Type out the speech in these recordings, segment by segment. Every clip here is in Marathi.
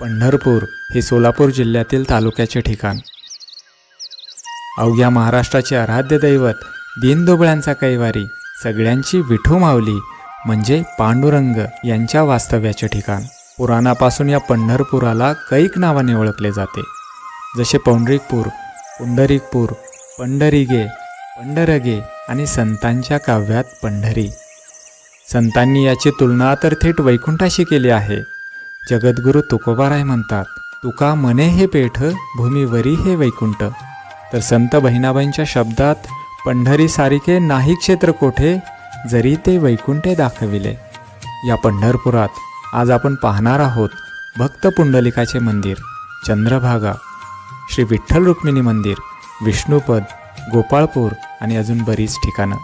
पंढरपूर हे सोलापूर जिल्ह्यातील तालुक्याचे ठिकाण. अवघ्या महाराष्ट्राचे आराध्य दैवत दीनदुबळ्यांचा कैवारी सगळ्यांची विठू माऊली म्हणजे पांडुरंग यांच्या वास्तव्याचे ठिकाण. पुराणापासून या पंढरपुराला कैक नावाने ओळखले जाते. जसे पौंडरिकपूर पुंडरीकपूर पंढरीगे पंढरगे आणि संतांच्या काव्यात पंढरी. संतांनी याची तुलना तर थेट वैकुंठाशी केली आहे. जगद्गुरु तुकोबाराय म्हणतात तुका मने हे पेठ भूमीवरी हे वैकुंठ. तर संत बहिणाबाईंच्या शब्दात पंढरी सारिके नाही क्षेत्र कोठे जरी ते वैकुंठे दाखविले. या पंढरपुरात आज आपण पाहणार आहोत भक्त पुंडलिकाचे मंदिर चंद्रभागा श्री विठ्ठल रुक्मिणी मंदिर विष्णुपद गोपाळपूर आणि अजून बरीच ठिकाणं.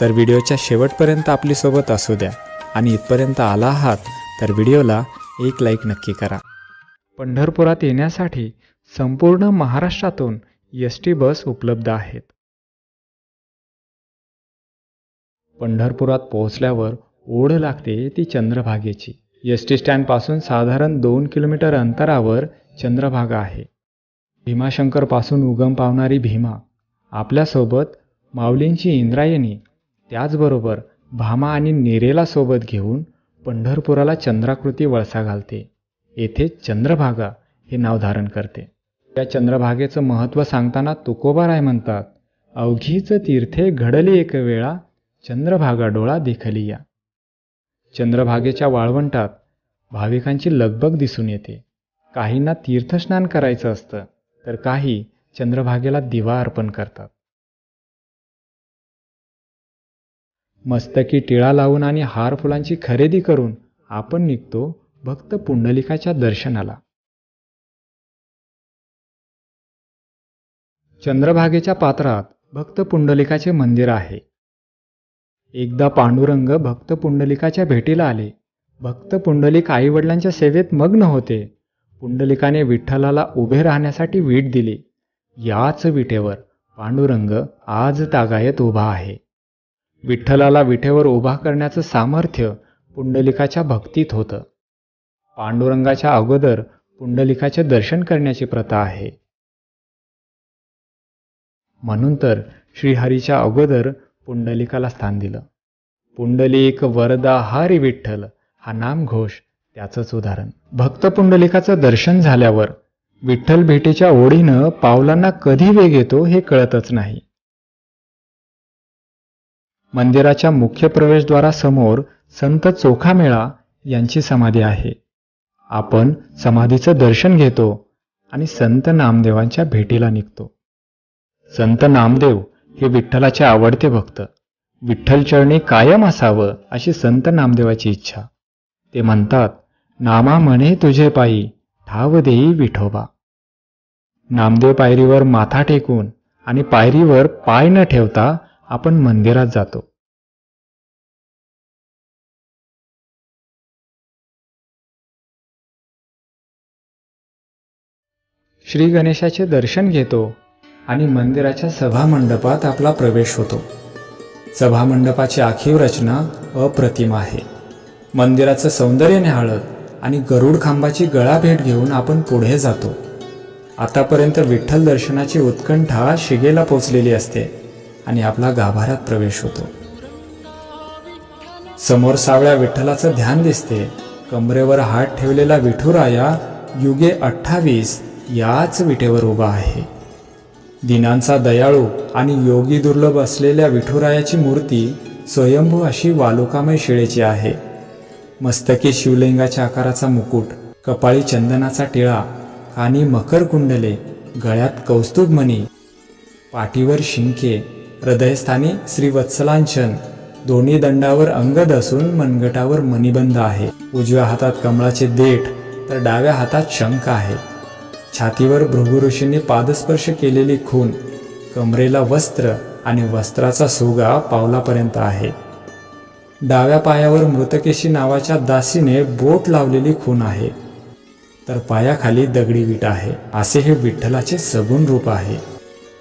तर व्हिडिओच्या शेवटपर्यंत आपली सोबत असू द्या आणि इथपर्यंत आला आहात तर व्हिडिओला एक लाईक नक्की करा. पंढरपुरात येण्यासाठी संपूर्ण महाराष्ट्रातून एस टी बस उपलब्ध आहेत. पंढरपुरात पोहोचल्यावर ओढ लागते ती चंद्रभागेची. एस टी स्टँडपासून साधारण दोन किलोमीटर अंतरावर चंद्रभागा आहे. भीमाशंकरपासून उगम पावणारी भीमा आपल्यासोबत माऊलींची इंद्रायणी त्याचबरोबर भामा आणि निरेला सोबत घेऊन पंढरपुराला चंद्राकृती वळसा घालते. येथे चंद्रभागा हे नाव धारण करते. त्या चंद्रभागेचं महत्त्व सांगताना तुकोबाराय म्हणतात अवघीच तीर्थे घडली एक वेळा चंद्रभागा डोळा देखली या. चंद्रभागेच्या वाळवंटात भाविकांची लगबग दिसून येते. काहींना तीर्थस्नान करायचं असतं तर काही चंद्रभागेला दिवा अर्पण करतात. मस्तकी टिळा लावून आणि हार फुलांची खरेदी करून आपण निघतो भक्त पुंडलिकाच्या दर्शनाला. चंद्रभागेच्या पात्रात भक्त पुंडलिकाचे मंदिर आहे. एकदा पांडुरंग भक्त पुंडलिकाच्या भेटीला आले. भक्त पुंडलिक आईवडिलांच्या सेवेत मग्न होते. पुंडलिकाने विठ्ठलाला उभे राहण्यासाठी वीट दिली. याच विटेवर पांडुरंग आज तागायत उभा आहे. विठ्ठलाला विठेवर उभा करण्याचं सामर्थ्य पुंडलिकाच्या भक्तीत होतं. पांडुरंगाच्या अगोदर पुंडलिकाचे दर्शन करण्याची प्रथा आहे. म्हणून तर श्रीहरीच्या अगोदर पुंडलिकाला स्थान दिलं. पुंडलिक वरदा हरी विठ्ठल हा नामघोष त्याचंच उदाहरण. भक्त पुंडलिकाचं दर्शन झाल्यावर विठ्ठल भेटीच्या ओढीनं पावलांना कधी वेग येतो हे कळतच नाही. मंदिराच्या मुख्य प्रवेशद्वारासमोर संत चोखामेळा यांची समाधी आहे. आपण समाधीचं दर्शन घेतो आणि संत नामदेवांच्या भेटीला निघतो. संत नामदेव हे विठ्ठलाचे आवडते भक्त. विठ्ठल चरणी कायम असावं अशी संत नामदेवाची इच्छा. ते म्हणतात नामा म्हणे तुझे पायी ठाव देई विठोबा. नामदेव पायरीवर माथा टेकून आणि पायरीवर पाय न ठेवता आपण मंदिरात जातो. श्री गणेशाचे दर्शन घेतो आणि मंदिराच्या सभामंडपात आपला प्रवेश होतो. सभामंडपाची आखीव रचना अप्रतिम आहे. मंदिराचं सौंदर्य निहाळत आणि गरुड खांबाची गळा भेट घेऊन आपण पुढे जातो. आतापर्यंत विठ्ठल दर्शनाची उत्कंठा शिगेला पोचलेली असते आणि आपला गाभाऱ्यात प्रवेश होतो. समोर सावळ्या विठ्ठलाचं ध्यान दिसते. कमरेवर हात ठेवलेला विठुराया युगे अठ्ठावीस याच विटेवर उभा आहे. दिनांचा दयाळू आणि योगी दुर्लभ असलेल्या विठुरायाची मूर्ती स्वयंभू अशी वालुकामय शिळेची आहे. मस्तकी शिवलिंगाच्या आकाराचा मुकुट कपाळी चंदनाचा टिळा कानी मकर कुंडले गळ्यात कौस्तुभमणी पाठीवर शिंके हृदयस्थानी श्रीवत्सलांचन दोन्ही दंडावर अंगद असून मनगटावर मणिबंध आहे. उजव्या हातात कमळाचे देठ तर डाव्या हातात शंख आहे. छातीवर भृगुऋषींनी पादस्पर्श केलेली खून कमरेला वस्त्र आणि वस्त्राचा सुगा पावलापर्यंत आहे. डाव्या पायावर मृतकेशी नावाच्या दासीने बोट लावलेली खून आहे. तर पायाखाली दगडी विट आहे. असे हे विठ्ठलाचे सगुण रूप आहे.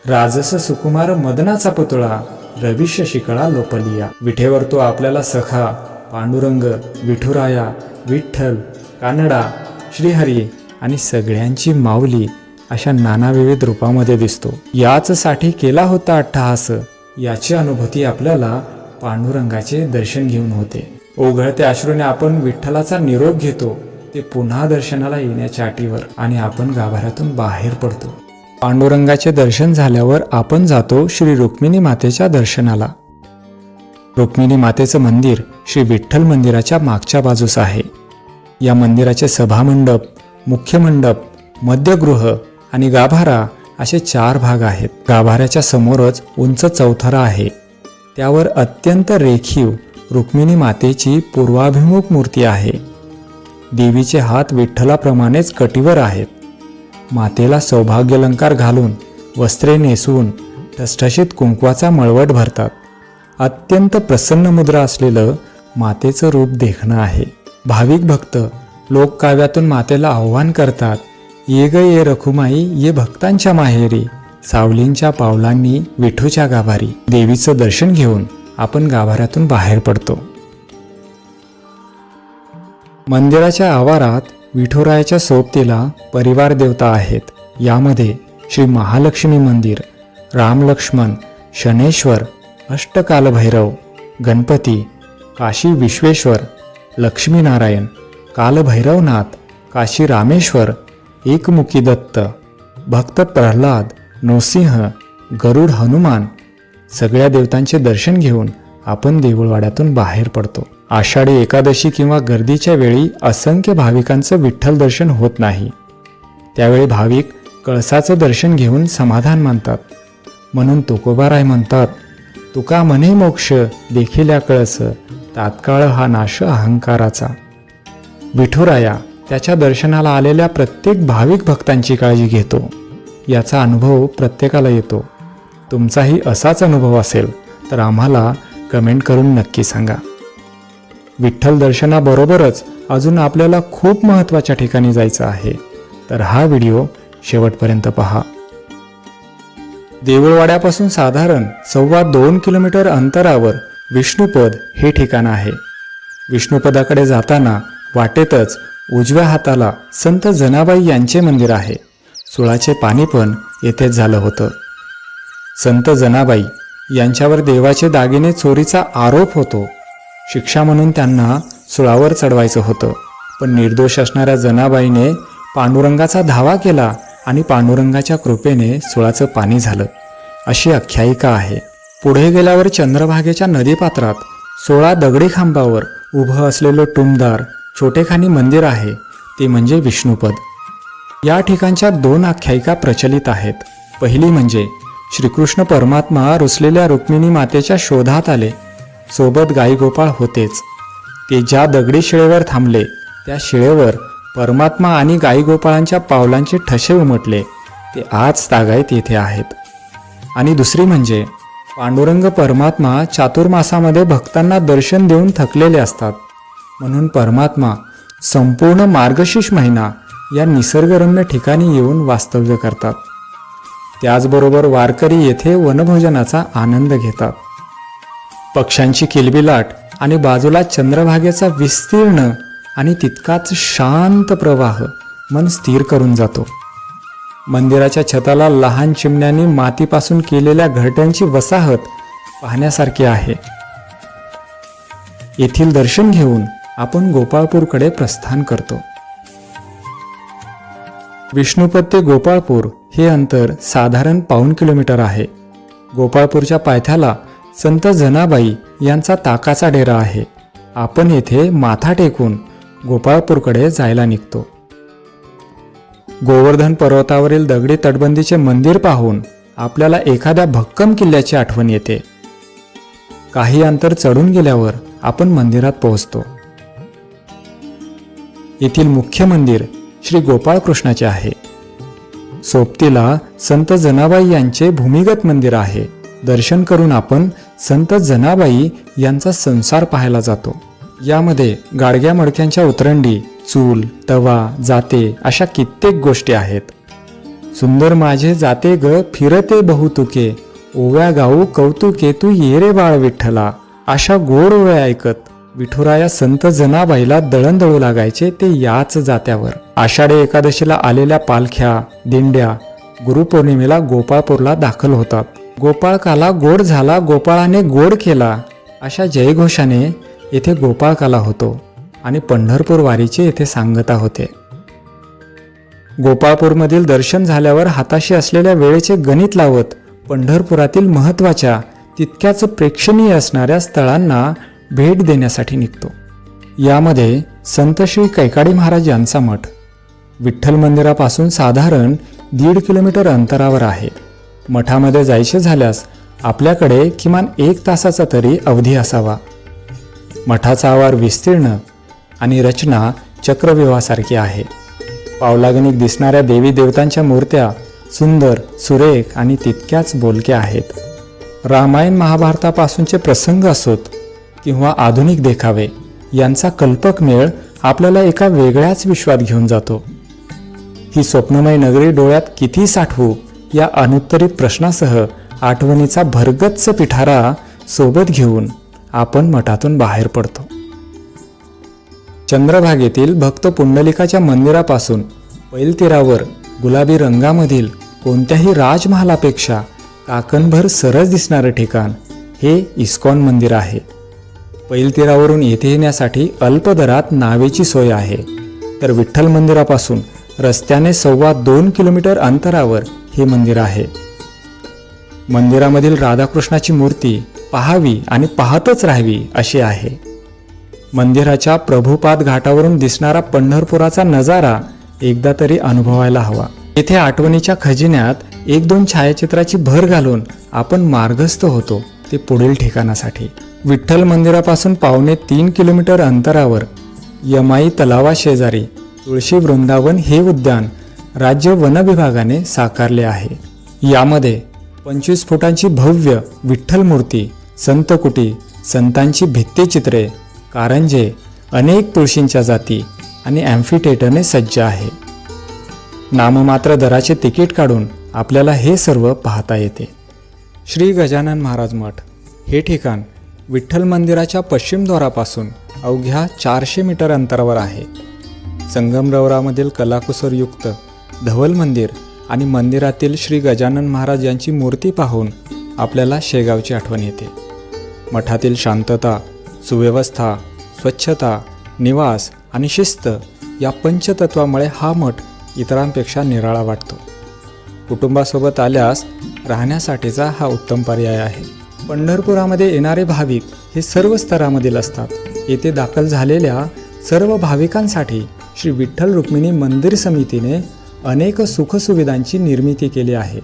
राजस सुकुमार मदनाचा पुतळा रविश शिकळा लोपलिया. विठेवर तो आपल्याला सखा पांडुरंग विठुराया विठ्ठल कानडा श्रीहरी आणि सगळ्यांची माऊली अशा नानाविविध रूपामध्ये दिसतो. याचसाठी केला होता अट्टहास. याची अनुभूती आपल्याला पांडुरंगाचे दर्शन घेऊन होते. ओघळत्या अश्रूने आपण विठ्ठलाचा निरोप घेतो ते पुन्हा दर्शनाला येण्याच्या अटीवर आणि आपण गाभाऱ्यातून बाहेर पडतो. पांडुरंगाचे दर्शन झाल्यावर आपण जातो श्री रुक्मिणी मातेच्या दर्शनाला. रुक्मिणी मातेचं मंदिर श्री विठ्ठल मंदिराच्या मागच्या बाजूस आहे. या मंदिराचे सभामंडप मुख्य मंडप मध्यगृह आणि गाभारा असे चार भाग आहेत. गाभाऱ्याच्या समोरच उंच चौथरा आहे. त्यावर अत्यंत रेखीव रुक्मिणी मातेची पूर्वाभिमुख मूर्ती आहे. देवीचे हात विठ्ठलाप्रमाणेच कटीवर आहेत. मातेला सौभाग्यलंकार घालून वस्त्रे नेसवून ठसठशीत कुंकवाचा मळवट भरतात. अत्यंत प्रसन्न मुद्रा असलेलं मातेचं रूप देखणं आहे. भाविक भक्त लोककाव्यातून मातेला आव्हान करतात ये ग ये रखुमाई ये भक्तांच्या माहेरी सावलींच्या पावलांनी विठूच्या गाभारी देवीचं दर्शन घेऊन आपण गाभाऱ्यातून बाहेर पडतो. मंदिराच्या आवारात विठुरायाच्या सोबतीला परिवार देवता आहेत. यामध्ये श्री महालक्ष्मी मंदिर रामलक्ष्मण शनेश्वर अष्टकालभैरव गणपती काशी विश्वेश्वर लक्ष्मीनारायण कालभैरवनाथ काशी रामेश्वर एकमुखी दत्त भक्त प्रल्हाद नृसिंह गरुड हनुमान सगळ्या देवतांचे दर्शन घेऊन आपण देऊळवाड्यातून बाहेर पडतो. आषाढी एकादशी किंवा गर्दीच्या वेळी असंख्य भाविकांचं विठ्ठल दर्शन होत नाही. त्यावेळी भाविक कळसाचं दर्शन घेऊन समाधान मानतात. म्हणून तुकोबाराय म्हणतात तुका म्हणे मोक्ष देखील या कळस तात्काळ हा नाश अहंकाराचा. विठुराया त्याच्या दर्शनाला आलेल्या प्रत्येक भाविक भक्तांची काळजी घेतो. याचा अनुभव प्रत्येकाला येतो. तुमचाही असाच अनुभव असेल तर आम्हाला कमेंट करून नक्की सांगा. विठ्ठल दर्शनाबरोबरच अजून आपल्याला खूप महत्त्वाच्या ठिकाणी जायचं आहे. तर हा व्हिडिओ शेवटपर्यंत पहा. देऊळवाड्यापासून साधारण सव्वा दोन किलोमीटर अंतरावर विष्णुपद हे ठिकाण आहे. विष्णुपदाकडे जाताना वाटेतच उजव्या हाताला संत जनाबाई यांचे मंदिर आहे. सुळाचे पाणी पण येथेच झालं होतं. संत जनाबाई यांच्यावर देवाचे दागिने चोरीचा आरोप होतो. शिक्षा म्हणून त्यांना सुळावर चढवायचं होतं. पण निर्दोष असणाऱ्या जनाबाईने पांडुरंगाचा धावा केला आणि पांडुरंगाच्या कृपेने सुळाचं पाणी झालं. अशी आख्यायिका आहे. पुढे गेल्यावर चंद्रभागेच्या नदीपात्रात सोळा दगडी खांबावर उभं असलेलं टुमदार छोटेखानी मंदिर आहे. ते म्हणजे विष्णुपद. या ठिकाणच्या दोन आख्यायिका प्रचलित आहेत. पहिली म्हणजे श्रीकृष्ण परमात्मा रुसलेल्या रुक्मिणी मातेच्या शोधात आले. सोबत गाईगोपाळ होतेच. ते ज्या दगडी शिळेवर थांबले त्या शिळेवर परमात्मा आणि गाईगोपाळांच्या पावलांचे ठसे उमटले. ते आज तागायत येथे आहेत. आणि दुसरी म्हणजे पांडुरंग परमात्मा चातुर्मासामध्ये भक्तांना दर्शन देऊन थकलेले असतात. म्हणून परमात्मा संपूर्ण मार्गशीर्ष महिना या निसर्गरम्य ठिकाणी येऊन वास्तव्य करतात. त्याचबरोबर वारकरी येथे वनभोजनाचा आनंद घेतात. पक्ष्यांची किलबिलाट आणि बाजूला चंद्रभागेचा विस्तीर्ण आणि तितकाच शांत प्रवाह मन स्थिर करून जातो. मंदिराच्या छताला लहान चिमण्यांनी मातीपासून केलेल्या घरट्यांची वसाहत पाहण्यासारखी आहे. येथील दर्शन घेऊन आपण गोपाळपूरकडे प्रस्थान करतो. विष्णुपद ते गोपाळपूर हे अंतर साधारण पाऊण किलोमीटर आहे. गोपाळपूरच्या पायथ्याला संत जनाबाई यांचा ताकाचा डेरा आहे. आपण येथे माथा टेकून गोपाळपूरकडे जायला निघतो. गोवर्धन पर्वतावरील दगडी तटबंदीचे मंदिर पाहून आपल्याला एखाद्या भक्कम किल्ल्याची आठवण येते. काही अंतर चढून गेल्यावर आपण मंदिरात पोहोचतो. येथील मुख्य मंदिर श्री गोपाळकृष्णाचे आहे. सोबतीला संत जनाबाई यांचे भूमिगत मंदिर आहे. दर्शन करून आपण संत जनाबाई यांचा संसार पाहायला जातो. यामध्ये गाडग्या मडक्यांच्या उतरंडी चूल तवा जाते अशा कित्येक गोष्टी आहेत. सुंदर माझे जाते ग फिरते बहुतुके ओव्या गाऊ कौतुके तू ये रे बाळ विठ्ठला अशा गोड ओव्या ऐकत विठुराया संत जनाबाईला दळण दळू लागायचे ते याच जात्यावर. आषाढी एकादशीला आलेल्या पालख्या दिंड्या गुरुपौर्णिमेला गोपाळपूरला दाखल होतात. गोपाळकाला गोड झाला गोपाळाने गोड केला अशा जयघोषाने येथे गोपाळकाला होतो आणि पंढरपूर वारीचे येथे सांगता होते. गोपाळपूरमधील दर्शन झाल्यावर हाताशी असलेल्या वेळेचे गणित लावत पंढरपुरातील महत्त्वाच्या तितक्याच प्रेक्षणीय असणाऱ्या स्थळांना भेट देण्यासाठी निघतो. यामध्ये संत श्री कैकाडी महाराज यांचा मठ विठ्ठल मंदिरापासून साधारण दीड किलोमीटर अंतरावर आहे. मठामध्ये जायचे झाल्यास आपल्याकडे किमान एक तासाचा तरी अवधी असावा. मठाचा आवार विस्तीर्ण आणि रचना चक्रव्यूहासारखी आहे. पावलागणिक दिसणाऱ्या देवी देवतांच्या मूर्त्या सुंदर सुरेख आणि तितक्याच बोलक्या आहेत. रामायण महाभारतापासूनचे प्रसंग असोत किंवा आधुनिक देखावे यांचा कल्पक मेळ आपल्याला एका वेगळ्याच विश्वात घेऊन जातो. ही स्वप्नमय नगरी डोळ्यात किती साठवू या अनुत्तरित प्रश्नासह आठवणीचा भरगच्च पिठारा सोबत घेऊन आपण मठातून बाहेर पडतो. चंद्रभागेतील भक्त पुंडलिकाच्या मंदिरापासून पैलतीरावर गुलाबी रंगामधील कोणत्याही राजमहालापेक्षा काकणभर सरस दिसणारं ठिकाण हे इस्कॉन मंदिर आहे. पैलतीरावरून येथे येण्यासाठी अल्प दरात नावेची सोय आहे. तर विठ्ठल मंदिरापासून रस्त्याने सव्वा दोन किलोमीटर अंतरावर हे मंदिर आहे. मंदिरामधील राधाकृष्णाची मूर्ती पाहावी आणि पाहतच राहावी अशी आहे. मंदिराच्या प्रभुपाद घाटावरून दिसणारा पंढरपुराचा नजारा एकदा तरी अनुभवायला हवा. येथे आठवणीच्या खजिन्यात एक दोन छायाचित्राची भर घालून आपण मार्गस्थ होतो ते पुढील ठिकाणासाठी. विठ्ठल मंदिरापासून पावणे तीन किलोमीटर अंतरावर यमाई तलावा शेजारी तुळशी वृंदावन हे उद्यान राज्य वन विभागाने साकारले आहे. यामध्ये पंचवीस फुटांची भव्य विठ्ठल मूर्ती संतकुटी संतांची भित्तिचित्रे कारंजे अनेक तुळशींच्या जाती आणि ॲम्फिटेटरने सज्ज आहे. नाममात्र दराचे तिकीट काढून आपल्याला हे सर्व पाहता येते. श्री गजानन महाराज मठ हे ठिकाण विठ्ठल मंदिराच्या पश्चिम द्वारापासून अवघ्या चारशे मीटर अंतरावर आहे. संगमरवरामधील कलाकुसरयुक्त धवल मंदिर आणि मंदिरातील श्री गजानन महाराज यांची मूर्ती पाहून आपल्याला शेगावची आठवण येते. मठातील शांतता सुव्यवस्था स्वच्छता निवास आणि शिस्त या पंचतत्वामुळे हा मठ इतरांपेक्षा निराळा वाटतो. कुटुंबासोबत आल्यास राहण्यासाठीचा हा उत्तम पर्याय आहे. पंढरपुरामध्ये येणारे भाविक हे सर्व स्तरामधील असतात. येथे दाखल झालेल्या सर्व भाविकांसाठी श्री विठ्ठल रुक्मिणी मंदिर समितीने अनेक सुखसुविधांची निर्मिती केली आहे.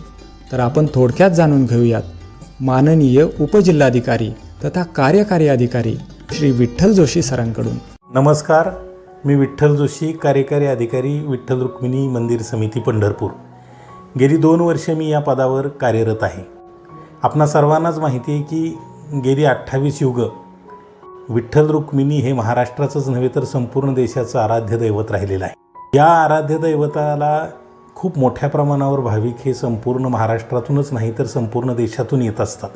तर आपण थोडक्यात जाणून घेऊयात. माननीय उपजिल्हाधिकारी तथा कार्यकारी अधिकारी श्री विठ्ठल जोशी सरांकडून. नमस्कार. मी विठ्ठल जोशी कार्यकारी अधिकारी विठ्ठल रुक्मिणी मंदिर समिती पंढरपूर. गेली दोन वर्षे मी या पदावर कार्यरत आहे. आपणा सर्वांनाच माहिती आहे की गेली अठ्ठावीस युग विठ्ठल रुक्मिणी हे महाराष्ट्राचंच नव्हे तर संपूर्ण देशाचं आराध्य दैवत राहिलेलं आहे. या आराध्य दैवताला खूप मोठ्या प्रमाणावर भाविक हे संपूर्ण महाराष्ट्रातूनच नाही तर संपूर्ण देशातून येत असतात.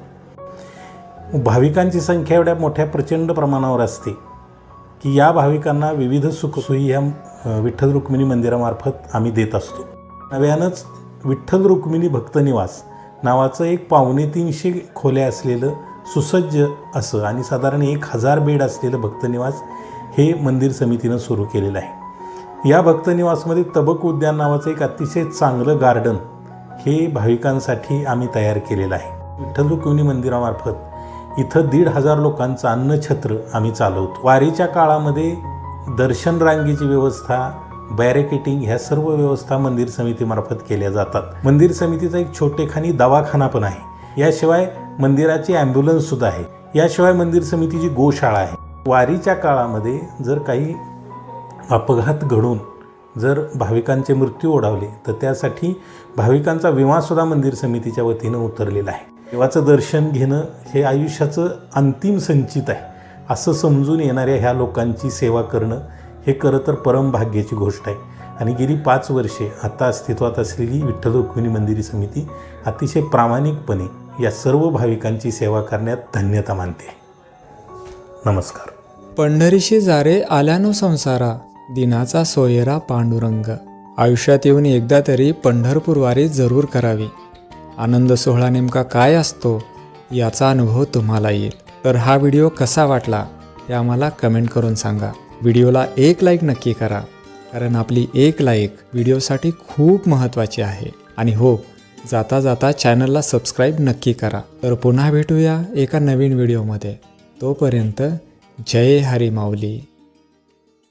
भाविकांची संख्या एवढ्या मोठ्या प्रचंड प्रमाणावर असते की या भाविकांना विविध सुखसोयी ह्या विठ्ठल रुक्मिणी मंदिरामार्फत आम्ही देत असतो. नव्यानंच विठ्ठल रुक्मिणी भक्तनिवास नावाचं एक पावणे तीनशे खोल्या असलेलं सुसज्ज असं आणि साधारण एक हजार बेड असलेलं भक्तनिवास हे मंदिर समितीनं सुरू केलेलं आहे. या भक्तनिवासमध्ये तबक उद्यान नावाचं एक अतिशय चांगलं गार्डन हे भाविकांसाठी आम्ही तयार केलेलं आहे. विठ्ठल रुक्मिणी मंदिरामार्फत इथं दीड हजार लोकांचं अन्नछत्र आम्ही चालवतो. वारीच्या काळामध्ये दर्शन रांगेची व्यवस्था बॅरिकेटिंग ह्या सर्व व्यवस्था मंदिर समितीमार्फत केल्या जातात. मंदिर समितीचा एक छोटेखानी दवाखाना पण आहे. याशिवाय मंदिराची ॲम्ब्युलन्ससुद्धा आहे. याशिवाय मंदिर समितीची गोशाळा आहे. वारीच्या काळामध्ये जर काही अपघात घडून जर भाविकांचे मृत्यू ओढावले तर त्यासाठी भाविकांचा विमासुद्धा मंदिर समितीच्या वतीनं उतरलेला आहे. देवाचं दर्शन घेणं हे आयुष्याचं अंतिम संचित आहे. असं समजून येणाऱ्या ह्या लोकांची सेवा करणं हे खरं तर परमभाग्याची गोष्ट आहे. आणि गेली पाच वर्षे आता अस्तित्वात असलेली विठ्ठल रुक्मिणी मंदिरी समिती अतिशय प्रामाणिकपणे या सर्व भाविकांची सेवा करण्यात धन्यता मानते. नमस्कार. पंढरीशी जारे आल्यानो संसारा दिनाचा सोयरा पांडुरंग. आयुष्यात येऊन एकदा तरी पंढरपूरवारी जरूर करावी. आनंद सोहळा नेमका काय असतो याचा अनुभव तुम्हाला येईल. तर हा व्हिडिओ कसा वाटला हे आम्हाला कमेंट करून सांगा. व्हिडिओला एक लाईक नक्की करा. कारण आपली एक लाईक व्हिडिओसाठी खूप महत्त्वाची आहे. आणि हो जाता जाता चॅनलला सबस्क्राईब नक्की करा. तर पुन्हा भेटूया एका नवीन व्हिडिओमध्ये. तोपर्यंत जय हरी माऊली.